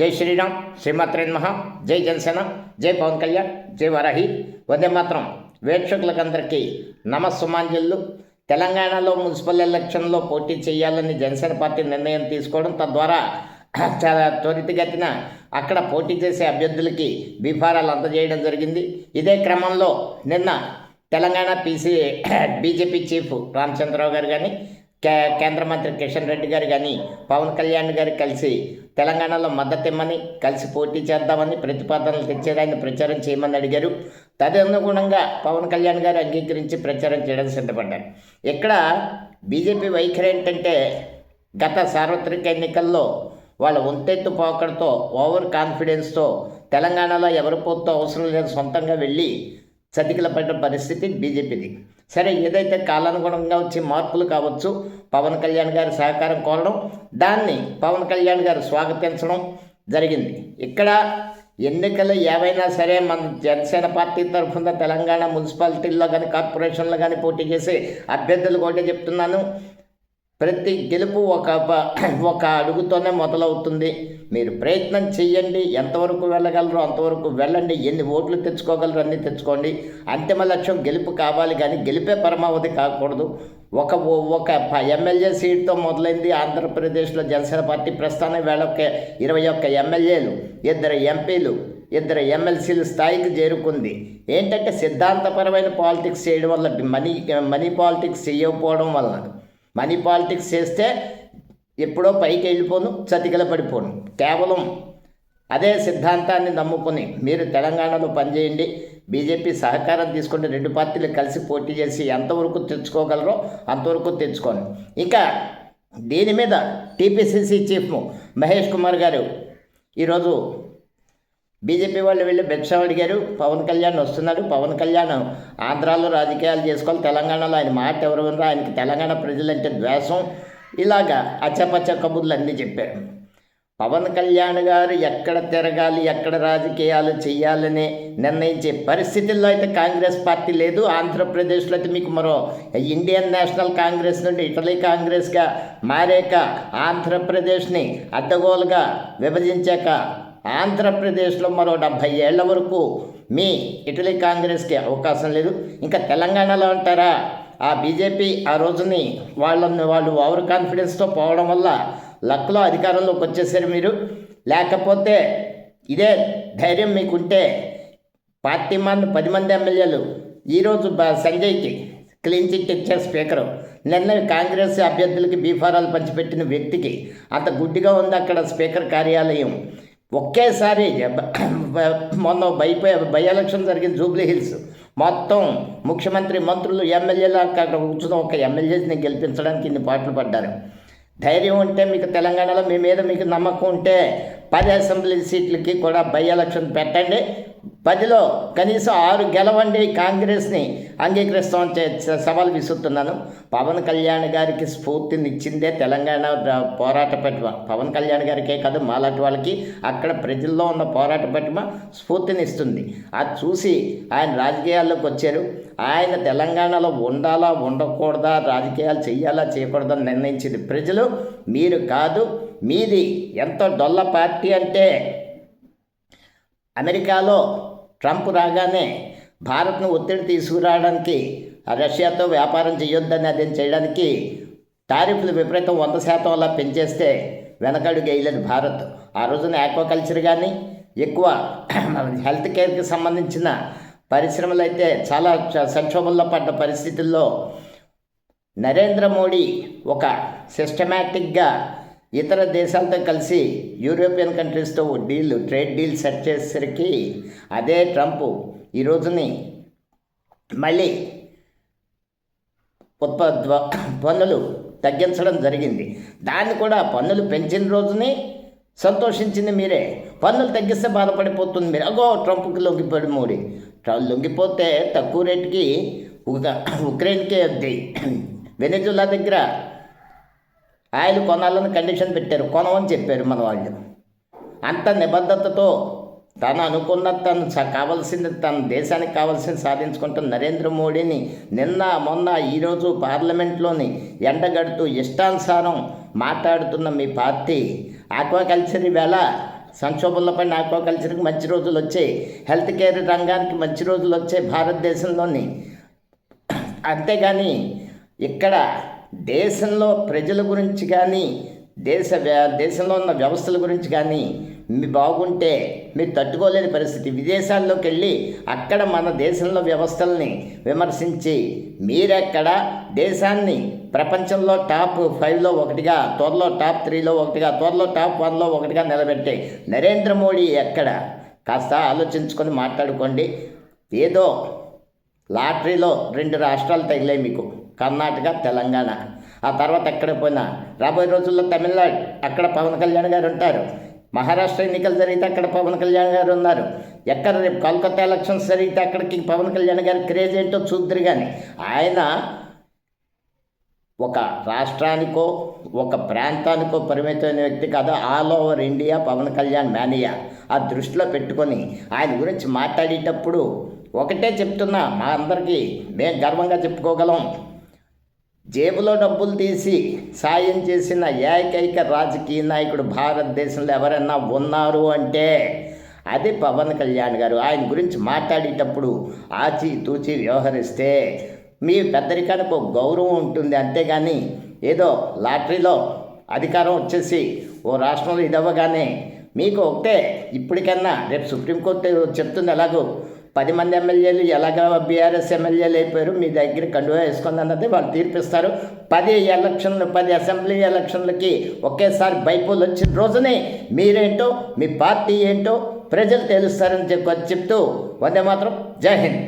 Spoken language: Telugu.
జై శ్రీరామ్ శ్రీమాత్రే నమః జై జనసేన జై పవన్ కళ్యాణ్ జై వరహి. వందే మాత్రం వీక్షకులకందరికీ నమస్సుమాంజల్లు తెలంగాణలో మున్సిపల్ ఎలక్షన్లో పోటీ చేయాలని జనసేన పార్టీ నిర్ణయం తీసుకోవడం తద్వారా చాలా త్వరితగతిన అక్కడ పోటీ చేసే అభ్యర్థులకి బీఫారాలు అందజేయడం జరిగింది. ఇదే క్రమంలో నిన్న Telangana PC BJP chief Ramachandra Rao గారు కానీ కే కేంద్ర మంత్రి కిషన్ రెడ్డి గారు కానీ పవన్ కళ్యాణ్ గారు కలిసి తెలంగాణలో మద్దతు ఇమ్మని కలిసి పోటీ చేద్దామని ప్రతిపాదనలు తెచ్చేదాన్ని ఆయన ప్రచారం చేయమని అడిగారు. తదనుగుణంగా పవన్ కళ్యాణ్ గారు అంగీకరించి ప్రచారం చేయడం సిద్ధపడ్డారు. ఇక్కడ బీజేపీ వైఖరి ఏంటంటే గత సార్వత్రిక ఎన్నికల్లో వాళ్ళ ఒంతెత్తు పోకడతో ఓవర్ కాన్ఫిడెన్స్తో తెలంగాణలో ఎవరి పోతో అవసరం లేదు సొంతంగా వెళ్ళి చతికిల పడ్డ పరిస్థితి బీజేపీది. సరే ఏదైతే కాలానుగుణంగా వచ్చే మార్పులు కావచ్చు పవన్ కళ్యాణ్ గారి సహకారం కోరడం దాన్ని పవన్ కళ్యాణ్ గారు స్వాగతించడం జరిగింది. ఇక్కడ ఎన్నికలు ఏవైనా సరే మన జనసేన పార్టీ తరఫున తెలంగాణ మున్సిపాలిటీల్లో కానీ కార్పొరేషన్లో కానీ పోటీ చేసే అభ్యర్థులు కూడా చెప్తున్నాను. ప్రతి గెలుపు ఒక ప- ఒక అడుగుతోనే మొదలవుతుంది. మీరు ప్రయత్నం చెయ్యండి. ఎంతవరకు వెళ్ళగలరో అంతవరకు వెళ్ళండి. ఎన్ని ఓట్లు తెచ్చుకోగలరో అన్నీ తెచ్చుకోండి. అంతిమ లక్ష్యం గెలుపు కావాలి కానీ గెలిపే పరమావధి కాకూడదు. ఒక ఒక ఎమ్మెల్యే సీట్తో మొదలైంది ఆంధ్రప్రదేశ్లో జనసేన పార్టీ. ప్రస్థానం వేళ ఇరవై ఒక్క ఎమ్మెల్యేలు ఇద్దరు ఎంపీలు ఇద్దరు ఎమ్మెల్సీల స్థాయికి చేరుకుంది. ఏంటంటే సిద్ధాంతపరమైన పాలిటిక్స్ చేయడం వల్ల మనీ మనీ పాలిటిక్స్ చేయకపోవడం వల్ల మనీ పాలిటిక్స్ చేస్తే ఎప్పుడో పైకి వెళ్ళిపోను చతికిల పడిపోను. కేవలం అదే సిద్ధాంతాన్ని నమ్ముకొని మీరు తెలంగాణలో పనిచేయండి బీజేపీ సహకారం తీసుకుంటే రెండు పార్టీలు కలిసి పోటీ చేసి ఎంతవరకు తెచ్చుకోగలరో అంతవరకు తెచ్చుకోండి. ఇంకా దీని మీద టీపీసీసీ చీఫ్ మహేష్ కుమార్ గారు ఈరోజు బీజేపీ వాళ్ళు వెళ్ళి భిక్షం అడిగారు పవన్ కళ్యాణ్ వస్తున్నారు పవన్ కళ్యాణ్ ఆంధ్రాలో రాజకీయాలు చేసుకోవాలి తెలంగాణలో ఆయన మాట ఎవరు ఉన్నారో ఆయనకి తెలంగాణ ప్రజలంటే ద్వేషం. ఇలాగా అచ్చపచ్చ కబుర్లు అన్నీ చెప్పారు. పవన్ కళ్యాణ్ గారు ఎక్కడ తిరగాలి ఎక్కడ రాజకీయాలు చేయాలని నిర్ణయించే పరిస్థితుల్లో అయితే కాంగ్రెస్ పార్టీ లేదు. ఆంధ్రప్రదేశ్లో అయితే మీకు మరో ఇండియన్ నేషనల్ కాంగ్రెస్ నుండి ఇటలీ కాంగ్రెస్గా మారాక ఆంధ్రప్రదేశ్ని అడ్డగోలుగా విభజించాక ఆంధ్రప్రదేశ్లో మరో డెబ్భై ఏళ్ళ వరకు మీ ఇటలీ కాంగ్రెస్కి అవకాశం లేదు. ఇంకా తెలంగాణలో అంటారా? ఆ బీజేపీ ఆ రోజుని వాళ్ళని వాళ్ళు ఓవర్ కాన్ఫిడెన్స్తో పోవడం వల్ల లక్లో అధికారంలోకి వచ్చేసారు మీరు. లేకపోతే ఇదే ధైర్యం మీకుంటే పార్టీ మంది పది మంది ఎమ్మెల్యేలు ఈరోజు సంజయ్కి క్లీన్ చిట్ ఇచ్చే స్పీకరు. నిన్న కాంగ్రెస్ అభ్యర్థులకి బీఫారాలు పంచిపెట్టిన వ్యక్తికి అంత గుడ్డిగా ఉంది అక్కడ స్పీకర్ కార్యాలయం. ఒకేసారి మొన్న బై బై ఎలక్షన్ జరిగిన జూబ్లీ హిల్స్. మొత్తం ముఖ్యమంత్రి మంత్రులు ఎమ్మెల్యేలు అక్కడ కూర్చున్న ఒక ఎమ్మెల్యేని గెలిపించడానికి ఇన్ని పాటలు పడ్డారు. ధైర్యం ఉంటే మీకు తెలంగాణలో మీ మీద మీకు నమ్మకం ఉంటే పది అసెంబ్లీ సీట్లకి కూడా బై ఎలక్షన్ పెట్టండి. పదిలో కనీసం ఆరు గెలవండి కాంగ్రెస్ని అంగీకరిస్తాం చే- సవాల్ విసురుతున్నాను. పవన్ కళ్యాణ్ గారికి స్ఫూర్తినిచ్చిందే తెలంగాణ పోరాట పటిమ. పవన్ కళ్యాణ్ గారికే కాదు మాలాంటి వాళ్ళకి అక్కడ ప్రజల్లో ఉన్న పోరాట పటిమ స్ఫూర్తినిస్తుంది. అది చూసి ఆయన రాజకీయాల్లోకి వచ్చారు. ఆయన తెలంగాణలో ఉండాలా ఉండకూడదా రాజకీయాలు చేయాలా చేయకూడదా నిర్ణయించింది ప్రజలు. మీరు కాదు మీది ఎంతో డొల్ల పార్టీ అంటే అమెరికాలో ట్రంప్ రాగానే భారత్ను ఒత్తిడి తీసుకురావడానికి రష్యాతో వ్యాపారం చేయొద్దని అది చేయడానికి టారిఫ్లు విపరీతం వంద శాతం అలా పెంచేస్తే వెనకడుగు వేయలేదు భారత్. ఆ రోజున ఆక్వాకల్చర్ కానీ ఎక్కువ హెల్త్ కేర్కి సంబంధించిన పరిశ్రమలు అయితే చాలా సంక్షోభంలో పడ్డ పరిస్థితుల్లో నరేంద్ర మోడీ ఒక సిస్టమేటిక్గా ఇతర దేశాలతో కలిసి యూరోపియన్ కంట్రీస్తో డీల్ ట్రేడ్ డీల్ సెట్ చేసేసరికి అదే ట్రంప్ ఈ రోజుని మళ్ళీ ఉత్పత్తి పన్నులు తగ్గించడం జరిగింది. దాన్ని కూడా పన్నులు పెంచిన రోజుని సంతోషించింది మీరే. పన్నులు తగ్గిస్తే బాధపడిపోతుంది మీరు. అగో ట్రంప్కి లొంగిపోయి మోడీ. లొంగిపోతే తక్కువ రేటుకి ఉక్రెయిన్కే వద్ది దగ్గర ఆయిల్ కొనాలని కండిషన్ పెట్టారు. కొనమని చెప్పారు మన వాళ్ళు. అంత నిబద్ధతతో తను అనుకున్న తను స- కావాల్సింది తన దేశానికి కావాల్సింది సాధించుకుంటున్న నరేంద్ర మోడీని నిన్న మొన్న ఈరోజు పార్లమెంట్లోని ఎండగడుతూ ఇష్టానుసారం మాట్లాడుతున్న మీ పార్టీ ఆక్వాకల్చర్ ఈవేళ సంక్షోభంలో పడిన ఆక్వాకల్చర్కి మంచి రోజులు వచ్చాయి. హెల్త్ కేర్ రంగానికి మంచి రోజులు వచ్చాయి. భారతదేశంలోని అంతేగాని ఇక్కడ దేశంలో ప్రజల గురించి కానీ దేశ వ్య- దేశంలో ఉన్న వ్యవస్థల గురించి కానీ మీ బాగుంటే మీరు తట్టుకోలేని పరిస్థితి. విదేశాల్లోకి వెళ్ళి అక్కడ మన దేశంలో వ్యవస్థల్ని విమర్శించి మీరెక్కడ దేశాన్ని ప్రపంచంలో టాప్ ఫైవ్లో ఒకటిగా త్వరలో టాప్ త్రీలో ఒకటిగా త్వరలో టాప్ వన్లో ఒకటిగా నిలబెట్టే నరేంద్ర మోడీ ఎక్కడ? కాస్త ఆలోచించుకొని మాట్లాడుకోండి. ఏదో లాటరీలో రెండు రాష్ట్రాలు తగిలాయి మీకు. కర్ణాటక తెలంగాణ. ఆ తర్వాత ఎక్కడ పోయినా? రాబోయే రోజుల్లో తమిళనాడు. అక్కడ పవన్ కళ్యాణ్ గారు ఉంటారు. మహారాష్ట్ర ఎన్నికలు జరిగితే అక్కడ పవన్ కళ్యాణ్ గారు ఉన్నారు. ఎక్కడ రేపు కోల్కతా ఎలక్షన్స్ జరిగితే అక్కడికి పవన్ కళ్యాణ్ గారి క్రేజ్ ఏంటో చూద్దరు కానీ ఆయన ఒక రాష్ట్రానికో ఒక ప్రాంతానికో పరిమితమైన వ్యక్తి కాదు. All over India Pawan Kalyan mania. ఆ దృష్టిలో పెట్టుకొని ఆయన గురించి మాట్లాడేటప్పుడు ఒకటే చెప్తున్నా మా అందరికీ మేము గర్వంగా చెప్పుకోగలం. జేబులో డబ్బులు తీసి సాయం చేసిన ఏకైక రాజకీయ నాయకుడు భారతదేశంలో ఎవరైనా ఉన్నారు అంటే అది పవన్ కళ్యాణ్ గారు. ఆయన గురించి మాట్లాడేటప్పుడు ఆచి తూచి వ్యవహరిస్తే మీ పెద్దరికానికి ఒక గౌరవం ఉంటుంది. అంతేగాని ఏదో లాటరీలో అధికారం వచ్చేసి ఓ రాష్ట్రంలో ఇది అవ్వగానే మీకు ఒకటే ఇప్పటికన్నా రేపు సుప్రీంకోర్టు చెప్తుంది ఎలాగో పది మంది ఎమ్మెల్యేలు ఎలాగ బీఆర్ఎస్ ఎమ్మెల్యేలు అయిపోయారు? మీ దగ్గర కండువా వేసుకుంది అన్నది వాళ్ళు తీర్పిస్తారు. పది ఎలక్షన్లు పది అసెంబ్లీ ఎలక్షన్లకి ఒకేసారి బైపోలు వచ్చిన రోజునే మీరేంటో మీ పార్టీ ఏంటో ప్రజలు తెలుస్తారని చెప్పి చెప్తూ వందే మాత్రం. జై హింద్.